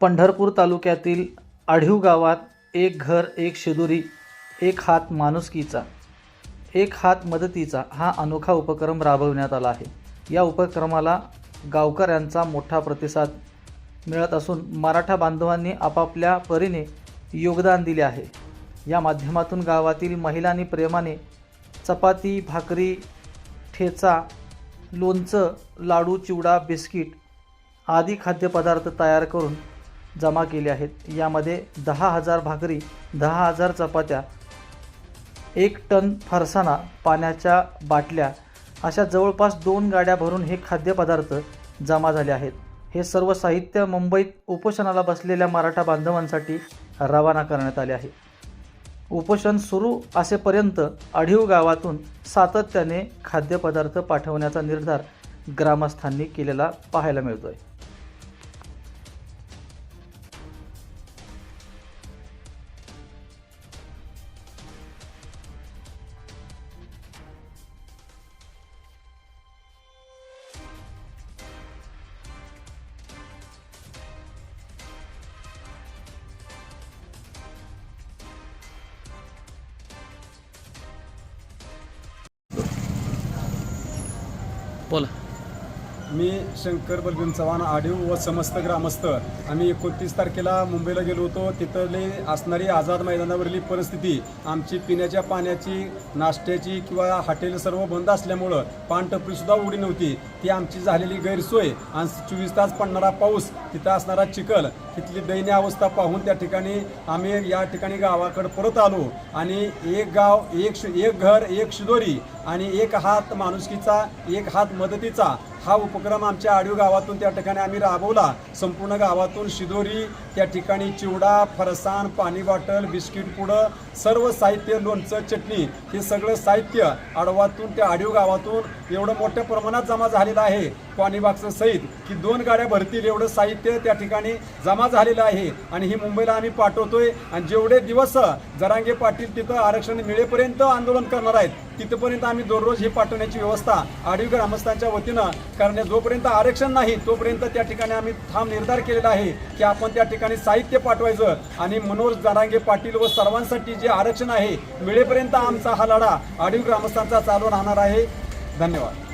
पंढरपूर तालुक्यातील आढीव गावात एक घर एक शिदुरी एक हात माणुसकीचा एक हात मदतीचा हा अनोखा उपक्रम राबविण्यात आला आहे. या उपक्रमाला गावकऱ्यांचा मोठा प्रतिसाद मिळत असून मराठा बांधवांनी आपापल्या परीने योगदान दिले आहे. या माध्यमातून गावातील महिलांनी प्रेमाने चपाती भाकरी ठेचा लोणचं लाडू चिवडा बिस्किट आदी खाद्यपदार्थ तयार करून जमा केले आहेत. यामध्ये दहा हजार भाकरी दहा हजार चपात्या एक टन फरसाणा पाण्याच्या बाटल्या अशा जवळपास दोन गाड्या भरून हे खाद्यपदार्थ जमा झाले आहेत. हे सर्व साहित्य मुंबईत उपोषणाला बसलेल्या मराठा बांधवांसाठी रवाना करण्यात आले आहे. उपोषण सुरू असेपर्यंत अढीव गावातून सातत्याने खाद्यपदार्थ पाठवण्याचा निर्धार ग्रामस्थांनी केलेला पाहायला मिळतो आहे போகலாம் मी शंकर बलबीन चव्हाण आडीव व समस्त ग्रामस्थ. आम्ही एकोणतीस तारखेला मुंबईला गेलो होतो. तिथले असणारी आझाद मैदानावरील परिस्थिती आमची पिण्याच्या पाण्याची नाश्त्याची किंवा हॉटेल सर्व बंद असल्यामुळं पानटपरीसुद्धा उघडी नव्हती. ती आमची झालेली गैरसोय. आणि चोवीस तास पडणारा पाऊस तिथं असणारा चिखल तिथली दयनीय अवस्था पाहून त्या ठिकाणी आम्ही या ठिकाणी गावाकडे परत आलो. आणि एक गाव एक एक घर एक शिदोरी आणि एक हात माणुसकीचा एक हात मदतीचा हा उपक्रम आमच्या आडिओ गावातून त्या ठिकाणी आम्ही राबवला. संपूर्ण गावातून शिदोरी त्या ठिकाणी चिवडा फरसाण पाणी बॉटल बिस्किट पुडं सर्व साहित्य लोणचं चटणी हे सगळं साहित्य आडवातून त्या आडिओ गावातून एवढं मोठ्या प्रमाणात जमा झालेलं आहे. पाणीबागचं सहित की दोन गाड्या भरतील एवढं साहित्य त्या ठिकाणी जमा झालेलं आहे. आणि ही मुंबईला आम्ही पाठवतोय. आणि जेवढे दिवस जरांगे पाटील तिथं आरक्षण मिळेपर्यंत आंदोलन करणार आहेत तिथपर्यंत आम्ही दररोज ही पाठवण्याची व्यवस्था आडिओ ग्रामस्थांच्या वतीनं कारण जोपर्यंत आरक्षण नाही तोपर्यंत त्या ठिकाणी आम्ही ठाम निर्धार केलेला आहे की आपण त्या ठिकाणी साहित्य पाठवायचं. आणि मनोज जरांगे पाटील व सर्वांसाठी जे आरक्षण आहे मिळेपर्यंत आमचा हा लढा आडीव ग्रामस्थांचा चालू राहणार आहे. धन्यवाद.